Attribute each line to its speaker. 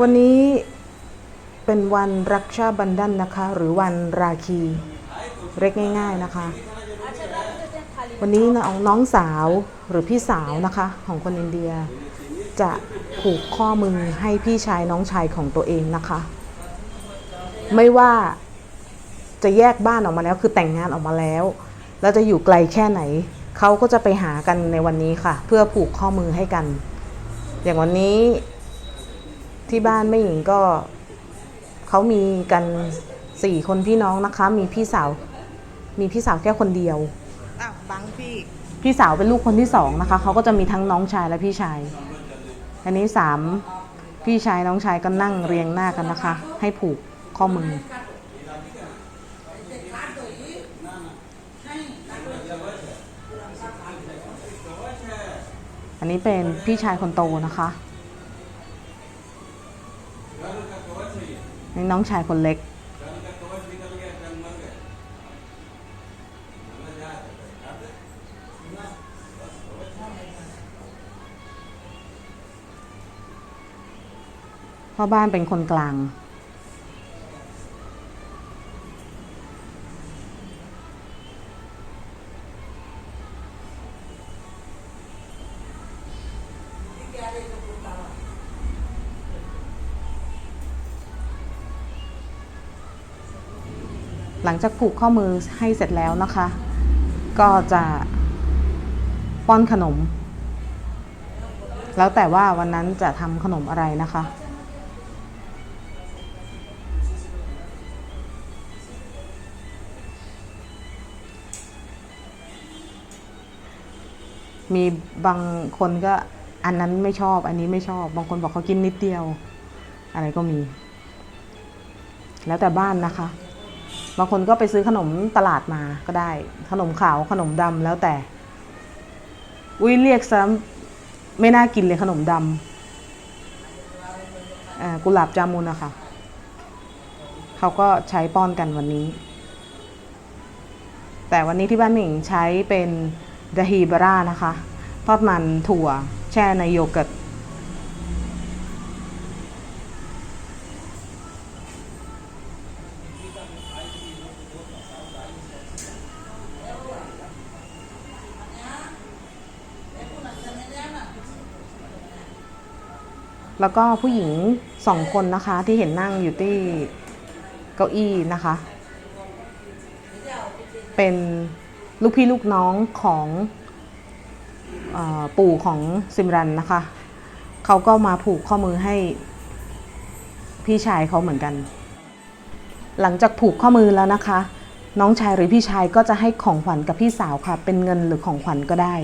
Speaker 1: วันนี้เป็นวันรักชาบันดันนะคะ หรือวันราคีเรียกง่าย ๆนะคะ วันนี้น้องน้องสาวหรือพี่สาวนะคะ ของคนอินเดีย จะผูกข้อมือให้พี่ชายน้องชายของตัวเองนะคะ ไม่ว่าจะแยกบ้านออกมาแล้ว คือแต่งงานออกมาแล้ว แล้วจะอยู่ไกลแค่ไหน เขาก็จะไปหากันในวันนี้ค่ะ เพื่อผูกข้อมือให้กัน อย่างวันนี้ ที่บ้านแม่หญิงก็เขามีกันสี่คนพี่น้องนะคะ มีพี่สาว มีพี่สาวแค่คนเดียว
Speaker 2: อ้าวบังพี่
Speaker 1: พี่สาวเป็นลูกคนที่สองนะคะ เขาก็จะมีทั้งน้องชายและพี่ชายอันนี้สามพี่ชายน้องชายก็นั่งเรียงหน้ากันนะคะ ให้ผูกข้อมือ อันนี้เป็นพี่ชายคนโตนะคะ นี่น้องชายคนเล็ก พ่อบ้านเป็นคนกลาง หลังจากผูกข้อมือให้เสร็จแล้วนะคะ ก็จะป้อนขนม แล้วแต่ว่าวันนั้นจะทำขนมอะไรนะคะมีบางคนก็อันนั้นไม่ชอบ อันนี้ไม่ชอบ บางคนบอกเขากินนิดเดียว อะไรก็มี แล้วแต่บ้านนะคะ บางคนก็ไปซื้อขนมตลาดมาก็ได้ ขนมขาวขนมดำแล้วแต่ อุ้ยเรียกซ้ำไม่น่ากินเลยขนมดำกุหลาบจามุนนะคะเขาก็ใช้ป้อนกันวันนี้ แต่วันนี้ที่บ้านหมิงใช้เป็นดาฮีบาร่านะคะ ทอดมันถั่วแช่ในโยเกิร์ต แล้วก็ผู้หญิงสองคนนะคะที่เห็นนั่งอยู่ที่เก้าอี้นะคะ เป็นลูกพี่ลูกน้องของอปู่ของซิมรันนะคะ เขาก็มาผูกข้อมือให้พี่ชายเขาเหมือนกัน หลังจากผูกข้อมือแล้วนะคะ น้องชายหรือพี่ชายก็จะให้ของขวัญกับพี่สาวค่ะ เป็นเงินหรือของขวัญก็ได้